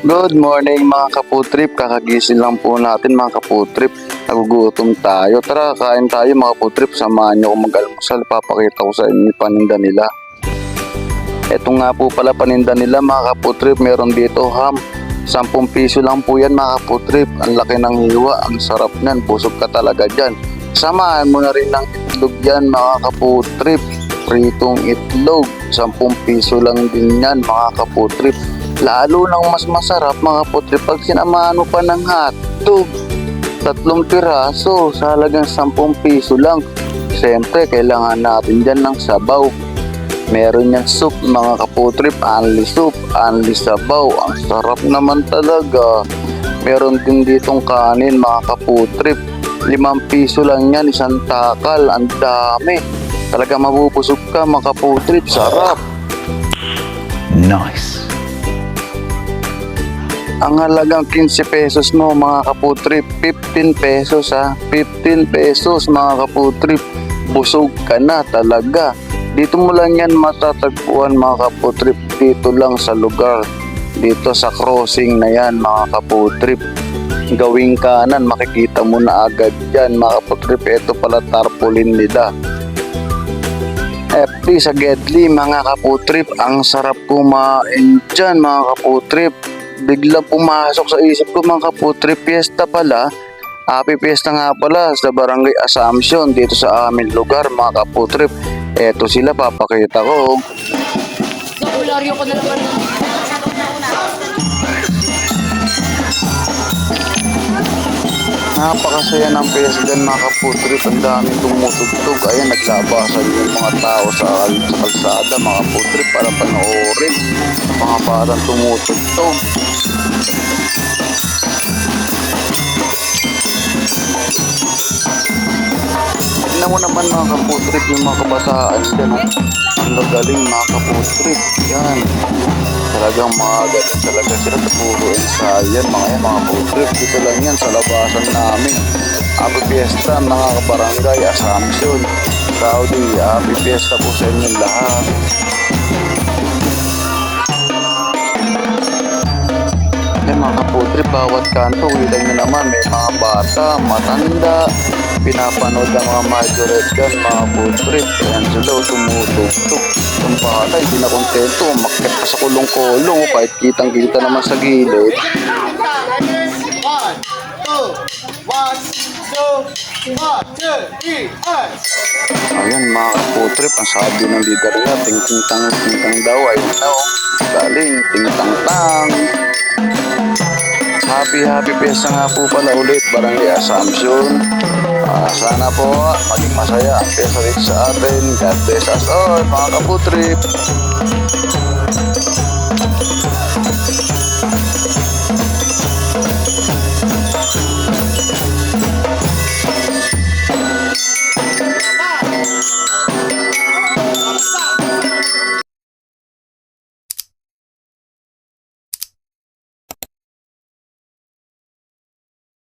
Good morning mga kaputrip. Kakagising lang po natin mga kaputrip. Nagugutom tayo. Tara, kain tayo mga kaputrip. Samahan niyo kung mag-almusal. Papakita ko sa inyo paninda nila. Ito nga po pala paninda nila mga kaputrip. Meron dito ham. 10 piso lang po yan mga kaputrip. Ang laki ng hiwa. Ang sarap niyan. Busog ka talaga dyan. Samahan mo na rin ng itlog yan mga kaputrip. Pritong itlog. 10 piso lang din yan mga kaputrip. Lalo nang mas masarap mga putre pag sinamahan mo pa ng hotdog. Tatlong piraso sa halagang 10 piso lang. Siyempre, kailangan natin dyan ng sabaw. Meron yung soup mga kaputrip, only soup, only sabaw. Ang sarap naman talaga. Meron din ditong kanin mga kaputrip. Limang piso lang yan, isang takal. Ang dami. Talaga mabubusog ka mga kaputrip. Sarap. Nice. Ang halagang 15 pesos mo mga kaputrip, 15 pesos ha, 15 pesos mga kaputrip, busog ka na talaga. Dito mo lang yan matatagpuan mga kaputrip, dito lang sa lugar, dito sa crossing na yan mga kaputrip. Gawing kanan, makikita mo na agad yan mga kaputrip, ito pala tarpaulin nila. FP sa Gedli mga kaputrip, ang sarap kumain dyan mga kaputrip biglang pumasok sa isip ko mga kaputre, piyesta pala. Happy piyesta nga pala sa Barangay Assumption dito sa aming lugar mga kaputrip. Eto sila papakita ko. Popularyo ko na naman. Napakasaya ng piyesta dyan mga kaputrip. Ang daming tumutugtog. Ayan, naglabasan yung mga tao sa, sa kalsada mga kaputrip para panoorin. Mga parang tumutugtog. Tignan mo naman mga kaputrip yung mga kabataan dyan. oh. Ang gagaling mga kaputrip. Yan. Talagang mga galing talaga sila sa puro ensayan. Mga yan mga kaputrip. Dito lang yan sa labasan namin. Happy Fiesta mga kabarangay Assumption. Saudi, happy Fiesta po sa inyong lahat. Kaputrip, bawat kanto, wilang nyo naman, may mga bata, matanda, pinapanood ang mga majorette dyan, mga putrip. Ayan sila, oh, tumutugtog. Yung bata, hindi na kontento, umakyat pa sa kulong-kulong, kahit kitang-kita naman sa gilid. One, two, one, two, one, two, three. Ayan mga kaputrip, ang sabi ng leader niya, ting-ting-tang, ting-tang daw, ayun na oh. Galing, ting-tang-tang. Happy, happy fiesta nga po pala ulit, Barangay Assumption. Ah, sana po maging masaya ang fiesta sa atin. God bless us all, mga kaputrip.